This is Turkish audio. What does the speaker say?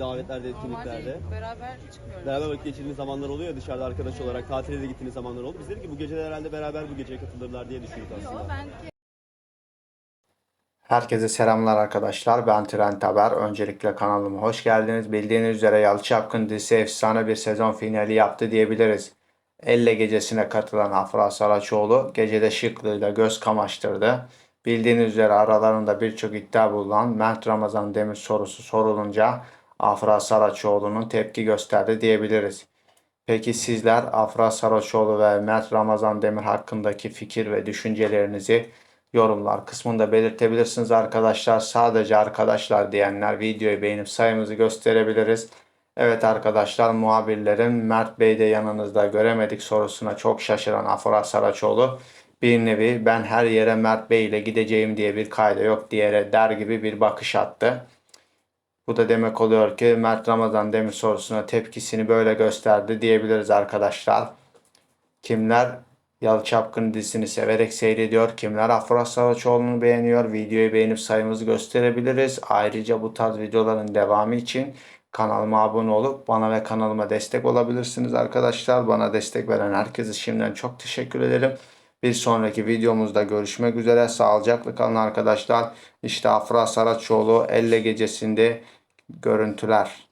davetlerde, etkinliklerde. Beraber çıkmıyoruz. Beraber vakit geçirdiğiniz zamanlar oluyor ya dışarıda arkadaş olarak tatile de gittiğiniz zamanlar oldu. Biz dedik ki bu gece de herhalde beraber bu geceye katılırlar diye düşündük aslında. Yok ben Herkese selamlar arkadaşlar. Ben Trent Haber. Öncelikle kanalıma hoş geldiniz. Bildiğiniz üzere Yalı Çapkın dizisi efsane bir sezon finali yaptı diyebiliriz. Elle gecesine katılan Afra Saraçoğlu gecede şıklığıyla göz kamaştırdı. Bildiğiniz üzere aralarında birçok iddia bulunan Mert Ramazan Demir sorusu sorulunca Afra Saraçoğlu'nun tepki gösterdi diyebiliriz. Peki sizler Afra Saraçoğlu ve Mert Ramazan Demir hakkındaki fikir ve düşüncelerinizi yorumlar kısmında belirtebilirsiniz arkadaşlar. Sadece arkadaşlar diyenler videoyu beğenip sayımızı gösterebiliriz. Evet arkadaşlar muhabirlerin Mert Bey de yanınızda göremedik sorusuna çok şaşıran Afra Saraçoğlu bir nevi ben her yere Mert Bey ile gideceğim diye bir kayda yok diye der gibi bir bakış attı. Bu da demek oluyor ki Mert Ramazan Demir sorusuna tepkisini böyle gösterdi diyebiliriz arkadaşlar. Kimler Yalı Çapkın dizisini severek seyrediyor. Kimler Afra Saraçoğlu'nu beğeniyor. Videoyu beğenip sayımızı gösterebiliriz. Ayrıca bu tarz videoların devamı için kanalıma abone olup bana ve kanalıma destek olabilirsiniz arkadaşlar. Bana destek veren herkese şimdiden çok teşekkür ederim. Bir sonraki videomuzda görüşmek üzere. Sağlıcakla kalın arkadaşlar. İşte Afra Saraçoğlu Elle Gecesi'nde görüntüler.